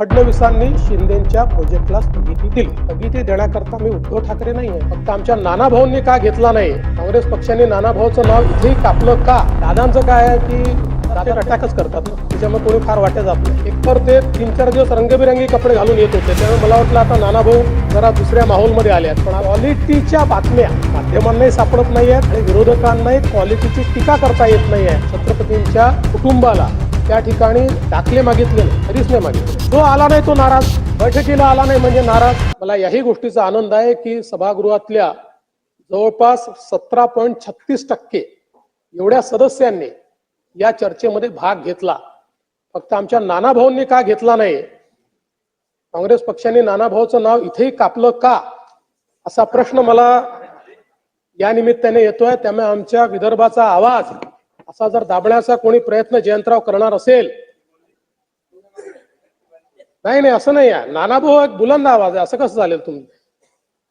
फडणवीसांनी शिंदेच्या प्रोजेक्टला स्थगिती दिली. स्थगिती देण्याकरता मी उद्धव ठाकरे नाही आहे फक्त आमच्या नाना भाऊंनी का घेतला नाही काँग्रेस पक्षाने नाना भाऊचं नाव इथेही कापलं का? दादांचं काय आहे की दादा अटॅकच करतात ना? त्याच्यामुळे कोणी फार वाटत जात नाही. एकतर ते तीन चार दिवस रंगबिरंगी कपडे घालून येत होते. त्यामुळे मला वाटलं आता नाना भाऊ जरा दुसऱ्या माहोलमध्ये आले आहेत. पण क्वालिटीच्या बातम्या माध्यमांनाही सापडत नाही आहेत आणि विरोधकांनाही क्वालिटीची टीका करता येत नाही आहे छत्रपतींच्या कुटुंबाला त्या ठिकाणी दाखले मागितले नाही. कधीच नाही मागितले. तो आला नाही तो नाराज. बैठकीला आला नाही म्हणजे नाराज. मला याही गोष्टीचा आनंद आहे की सभागृहातल्या जवळपास सतरा पॉईंट छत्तीस टक्के एवढ्या सदस्यांनी या चर्चेमध्ये भाग घेतला. फक्त आमच्या नानाभाऊंनी का घेतला नाही? काँग्रेस पक्षाने नानाभाऊचं नाव इथेही कापलं का? असा प्रश्न मला या निमित्ताने येतोय. त्यामुळे आमच्या विदर्भाचा आवाज असा जर दाबण्याचा कोणी प्रयत्न जयंतराव करणार असेल नाही नाही असं नाही आहे. नानाभाऊ एक बुलंद आवाज आहे. असं कसं चालेल तुम्ही?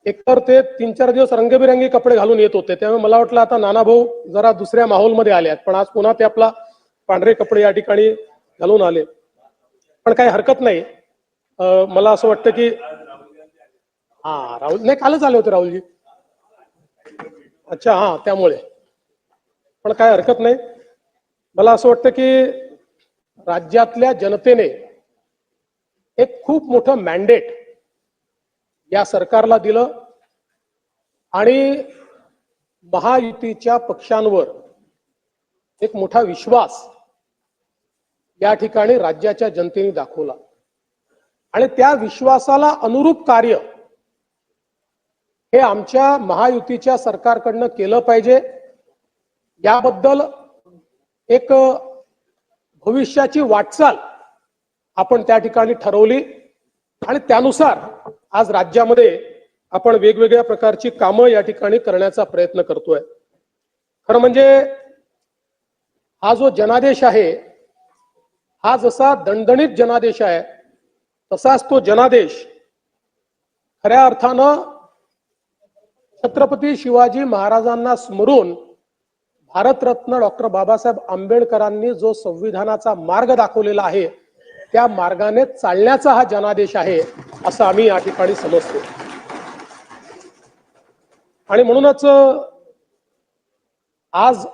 एकतर ते तीन चार दिवस रंगबिरंगी कपडे घालून येत होते. त्यामुळे मला वाटलं आता नानाभाऊ जरा दुसऱ्या माहोलमध्ये आले आहेत. पण आज पुन्हा ते आपला पांढरे कपडे या ठिकाणी घालून आले. पण काही हरकत नाही. अं, मला असं वाटतं की हा राहुल नाही कालच आले होते राहुलजी. अच्छा हा त्यामुळे. पण काय हरकत नाही. मला असं वाटतं की राज्यातल्या जनतेने एक खूप मोठं मॅन्डेट या सरकारला दिलं आणि महायुतीच्या पक्षांवर एक मोठा विश्वास या ठिकाणी राज्याच्या जनतेने दाखवला. आणि त्या विश्वासाला अनुरूप कार्य हे आमच्या महायुतीच्या सरकारकडनं केलं पाहिजे. याबद्दल एक भविष्याची वाटचाल आपण त्या ठिकाणी ठरवली आणि त्यानुसार आज राज्यामध्ये आपण वेगवेगळ्या प्रकारची कामं या ठिकाणी करण्याचा प्रयत्न करतोय. खरं म्हणजे हा जो जनादेश आहे हा जसा दणदणीत जनादेश आहे तसाच तो जनादेश खऱ्या अर्थानं छत्रपती शिवाजी महाराजांना स्मरून भारतरत्न डॉक्टर बाबासाहेब आंबेडकरांनी जो संविधानाचा मार्ग दाखवलेला आहे त्या मार्गाने चालण्याचा हा जनादेश आहे असं आम्ही या ठिकाणी समजतो. आणि म्हणूनच आज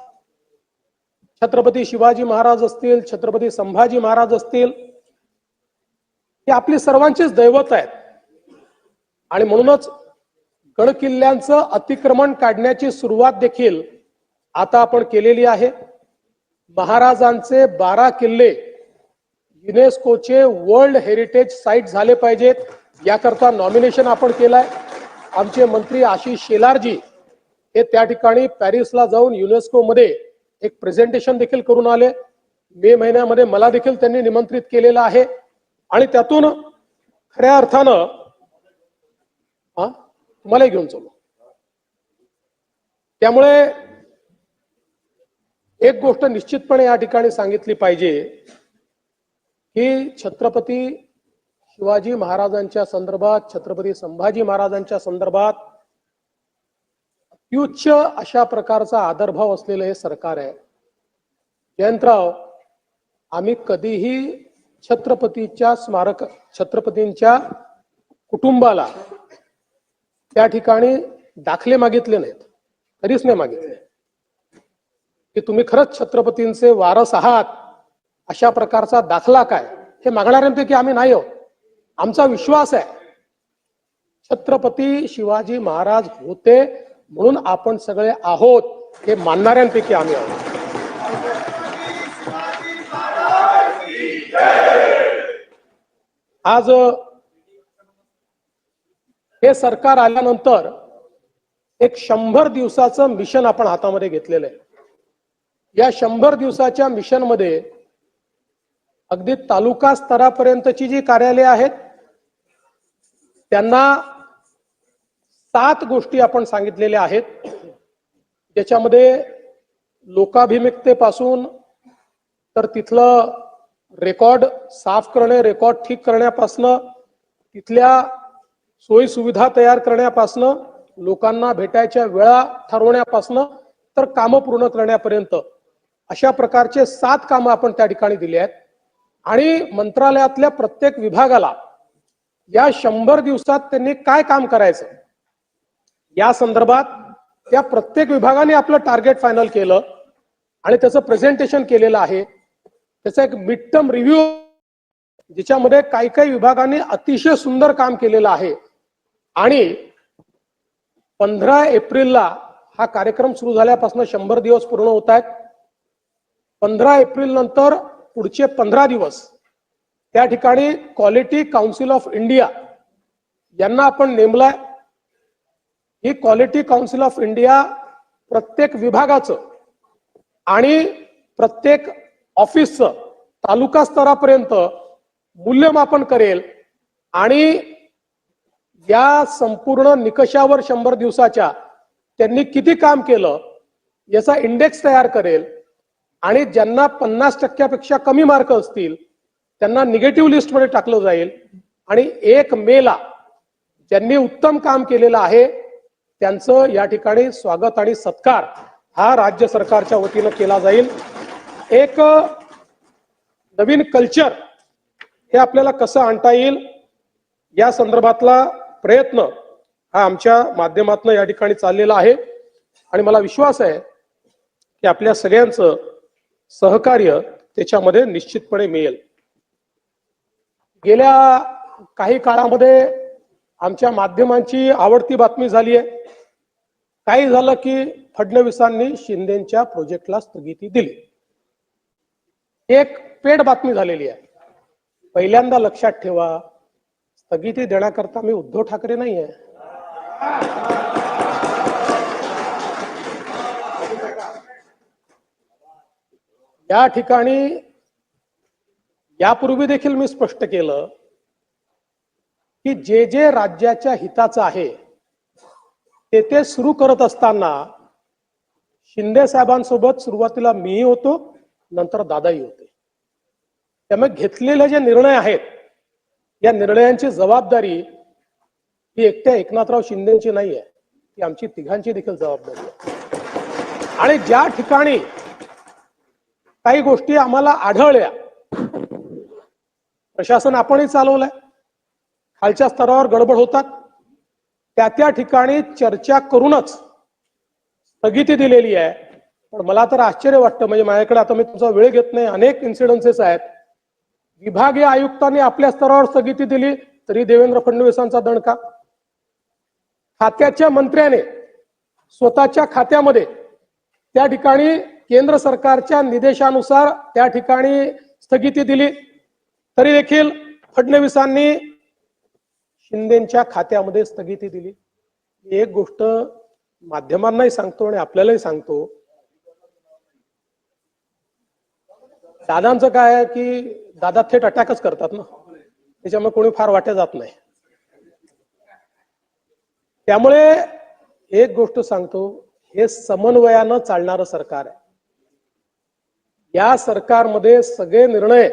छत्रपती शिवाजी महाराज असतील छत्रपती संभाजी महाराज असतील हे आपली सर्वांचीच दैवत आहेत. आणि म्हणूनच गडकिल्ल्यांचं अतिक्रमण काढण्याची सुरुवात देखील आता आपण केलेली आहे. महाराजांचे बारा किल्ले युनेस्कोचे वर्ल्ड हेरिटेज साईट झाले पाहिजेत. याकरता नॉमिनेशन आपण केलंय. आमचे मंत्री आशिष शेलारजी हे त्या ठिकाणी पॅरिसला जाऊन युनेस्को मध्ये एक प्रेझेंटेशन देखील करून आले. मे महिन्यामध्ये मला देखील त्यांनी निमंत्रित केलेलं आहे. आणि त्यातून खऱ्या अर्थानं हा तुम्हालाही घेऊन चलो. त्यामुळे एक गोष्ट निश्चितपणे या ठिकाणी सांगितली पाहिजे. ही छत्रपती शिवाजी महाराजांच्या संदर्भात छत्रपती संभाजी महाराजांच्या संदर्भात अत्युच्च अशा प्रकारचा आदरभाव असलेलं हे सरकार आहे. जयंतराव आम्ही कधीही छत्रपतीच्या स्मारक छत्रपतींच्या कुटुंबाला त्या ठिकाणी दाखले मागितले नाहीत. कधीच नाही मागितले. की तुम्ही खरंच छत्रपतींचे वारस आहात. अशा प्रकारचा दाखला काय? हे मागणाऱ्यांपैकी आम्ही नाही आहोत. आमचा विश्वास आहे. छत्रपती शिवाजी महाराज होते म्हणून आपण सगळे आहोत हे मानणाऱ्यांपैकी आम्ही आहोत. आज हे सरकार आल्यानंतर एक शंभर दिवसाचं मिशन आपण हातामध्ये घेतलेलं आहे. या शंभर दिवसाच्या मिशनमध्ये अगदी तालुका स्तरापर्यंतची जी कार्यालय आहेत त्यांना सात गोष्टी आपण सांगितलेल्या आहेत. ज्याच्यामध्ये लोकाभिमुखतेपासून तर तिथलं रेकॉर्ड साफ करणे रेकॉर्ड ठीक करण्यापासनं तिथल्या सोयीसुविधा तयार करण्यापासनं लोकांना भेटायच्या वेळा ठरवण्यापासनं तर कामं पूर्ण करण्यापर्यंत अशा प्रकारचे सात कामं आपण त्या ठिकाणी दिली आहेत. आणि मंत्रालयातल्या प्रत्येक विभागाला या शंभर दिवसात त्यांनी काय काम करायचं? या संदर्भात त्या प्रत्येक विभागाने आपलं टार्गेट फायनल केलं आणि त्याचं प्रेझेंटेशन केलेलं आहे. त्याचा एक मिड टर्म रिव्ह्यू ज्याच्यामध्ये काही काही विभागांनी अतिशय सुंदर काम केलेलं आहे. आणि पंधरा एप्रिलला हा कार्यक्रम सुरू झाल्यापासून शंभर दिवस पूर्ण होत आहेत. पंधरा एप्रिल नंतर पुढचे पंधरा दिवस त्या ठिकाणी क्वालिटी काउन्सिल ऑफ इंडिया यांना आपण नेमलाय. ही क्वालिटी काउन्सिल ऑफ इंडिया प्रत्येक विभागाचं आणि प्रत्येक ऑफिसचं तालुका स्तरापर्यंत मूल्यमापन करेल आणि या संपूर्ण निकषावर शंभर दिवसाच्या त्यांनी किती काम केलं याचा इंडेक्स तयार करेल. आणि ज्यांना पन्नास टक्क्यापेक्षा कमी मार्क असतील त्यांना निगेटिव्ह लिस्टमध्ये टाकलं जाईल. आणि एक मेला ज्यांनी उत्तम काम केलेलं आहे त्यांचं या ठिकाणी स्वागत आणि सत्कार हा राज्य सरकारच्या वतीनं केला जाईल. एक नवीन कल्चर हे आपल्याला कसं आणता येईल या संदर्भातला प्रयत्न हा आमच्या माध्यमातून या ठिकाणी चाललेला आहे. आणि मला विश्वास आहे की आपल्या सगळ्यांचं सहकार्य त्याच्यामध्ये निश्चितपणे मिळेल. गेल्या काही काळामध्ये आमच्या माध्यमांची आवडती बातमी झाली आहे. काही झालं की फडणवीसांनी शिंदेच्या प्रोजेक्टला स्थगिती दिली. एक पेड बातमी झालेली आहे. पहिल्यांदा लक्षात ठेवा स्थगिती देण्याकरता मी उद्धव ठाकरे नाही आहे या ठिकाणी यापूर्वी देखील मी स्पष्ट केलं की जे जे राज्याच्या हिताचं आहे ते ते सुरू करत असताना शिंदे साहेबांसोबत सुरुवातीला मीही होतो नंतर दादाही होते. त्यामुळे घेतलेले जे निर्णय आहेत या निर्णयांची जबाबदारी ही एकट्या एकनाथराव शिंदेची नाही आहे ती आमची तिघांची देखील जबाबदारी आहे. आणि ज्या ठिकाणी काही गोष्टी आम्हाला आढळल्या. प्रशासन आपणही चालवलंय. खालच्या स्तरावर गडबड होतात. त्या त्या ठिकाणी चर्चा करूनच स्थगिती दिलेली आहे. पण मला तर आश्चर्य वाटतं म्हणजे माझ्याकडे आता मी तुमचा वेळ घेत नाही. अनेक इन्सिडन्सेस आहेत. विभागीय आयुक्तांनी आपल्या स्तरावर स्थगिती दिली तरी देवेंद्र फडणवीसांचा दणका. खात्याच्या मंत्र्याने स्वतःच्या खात्यामध्ये त्या ठिकाणी केंद्र सरकारच्या निर्देशानुसार त्या ठिकाणी स्थगिती दिली. तरी देखील फडणवीसांनी शिंदेच्या खात्यामध्ये स्थगिती दिली. एक गोष्ट माध्यमांनाही सांगतो आणि आपल्यालाही सांगतो. दादांचं काय आहे की दादा थेट अटॅकच करतात ना? त्याच्यामुळे कोणी फार वाट्या जात नाही. त्यामुळे एक गोष्ट सांगतो हे समन्वयानं चालणारं सरकार आहे. या सरकारमध्ये सगळे निर्णय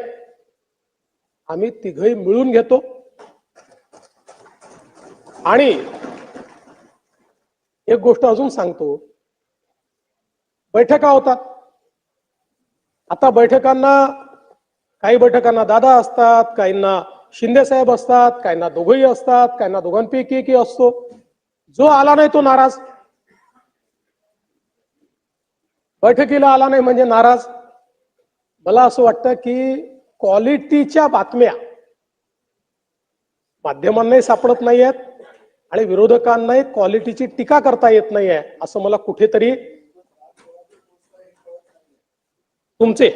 आम्ही तिघही मिळून घेतो. आणि एक गोष्ट अजून सांगतो. बैठका होतात. आता बैठकांना काही बैठकांना दादा असतात काहींना शिंदे साहेब असतात काहींना दोघंही असतात काहींना दोघांपैकी एकही असतो. जो आला नाही तो नाराज. बैठकीला आला नाही म्हणजे नाराज. मला असं वाटतं की क्वालिटीच्या बातम्या माध्यमांनाही सापडत नाही आहेत आणि विरोधकांनाही क्वालिटीची टीका करता येत नाही आहे असं मला कुठेतरी तुमचे